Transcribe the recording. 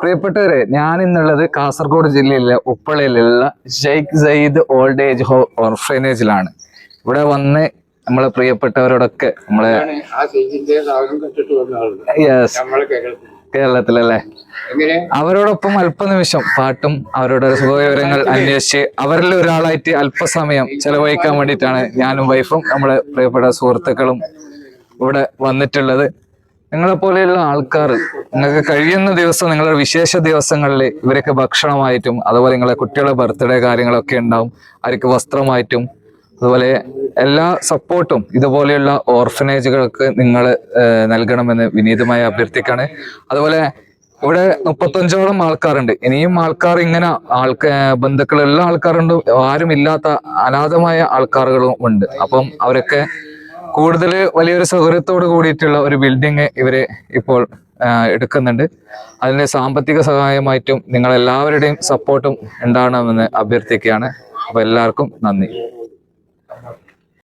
പ്രിയപ്പെട്ടവരെ ഞാൻ ഇന്നുള്ളത് കാസർഗോഡ് ജില്ലയിലെ ഉപ്പളയിലുള്ള ഷെയ്ഖ് സയ്യിദ് ഓൾഡ് ഏജ് ഹോ ഓർഫനേജിലാണ്. ഇവിടെ വന്ന് നമ്മളെ പ്രിയപ്പെട്ടവരോടൊക്കെ നമ്മളെ യെസ് കേരളത്തിലല്ലേ? അവരോടൊപ്പം അല്പനിമിഷം പാട്ടും അവരുടെ സുഖവിവരങ്ങൾ അന്വേഷിച്ച് അവരിൽ ഒരാളായിട്ട് അല്പസമയം ചെലവഴിക്കാൻ വേണ്ടിയിട്ടാണ് ഞാനും വൈഫും നമ്മളെ പ്രിയപ്പെട്ട സുഹൃത്തുക്കളും ഇവിടെ വന്നിട്ടുള്ളത്. നിങ്ങളെ പോലെയുള്ള ആൾക്കാർ നിങ്ങൾക്ക് കഴിയുന്ന ദിവസം നിങ്ങളുടെ വിശേഷ ദിവസങ്ങളിൽ ഇവരൊക്കെ ഭക്ഷണമായിട്ടും അതുപോലെ നിങ്ങളെ കുട്ടികളെ ബർത്ത്ഡേ കാര്യങ്ങളൊക്കെ ഉണ്ടാവും അവർക്ക് വസ്ത്രമായിട്ടും അതുപോലെ എല്ലാ സപ്പോർട്ടും ഇതുപോലെയുള്ള ഓർഫനേജുകൾക്ക് നിങ്ങൾ നൽകണമെന്ന് വിനീതമായി അഭ്യർത്ഥിക്കാണ് അതുപോലെ ഇവിടെ മുപ്പത്തഞ്ചോളം ആൾക്കാരുണ്ട്. ഇനിയും ആൾക്കാർ ഇങ്ങനെ ആൾക്ക ബന്ധുക്കളുള്ള ആൾക്കാരുണ്ട് ആരും ഇല്ലാത്ത അനാഥമായ ആൾക്കാരുകളും ഉണ്ട്. അപ്പം അവരൊക്കെ കൂടുതൽ വലിയൊരു സൗകര്യത്തോട് കൂടിയിട്ടുള്ള ഒരു ബിൽഡിംഗ് ഇവർ ഇപ്പോൾ എടുക്കുന്നുണ്ട്. അതിന്റെ സാമ്പത്തിക സഹായമായിട്ടും നിങ്ങൾ എല്ലാവരുടെയും സപ്പോർട്ടും ഉണ്ടാകണമെന്ന് അഭ്യർത്ഥിക്കുകയാണ്. അപ്പൊ എല്ലാവർക്കും നന്ദി.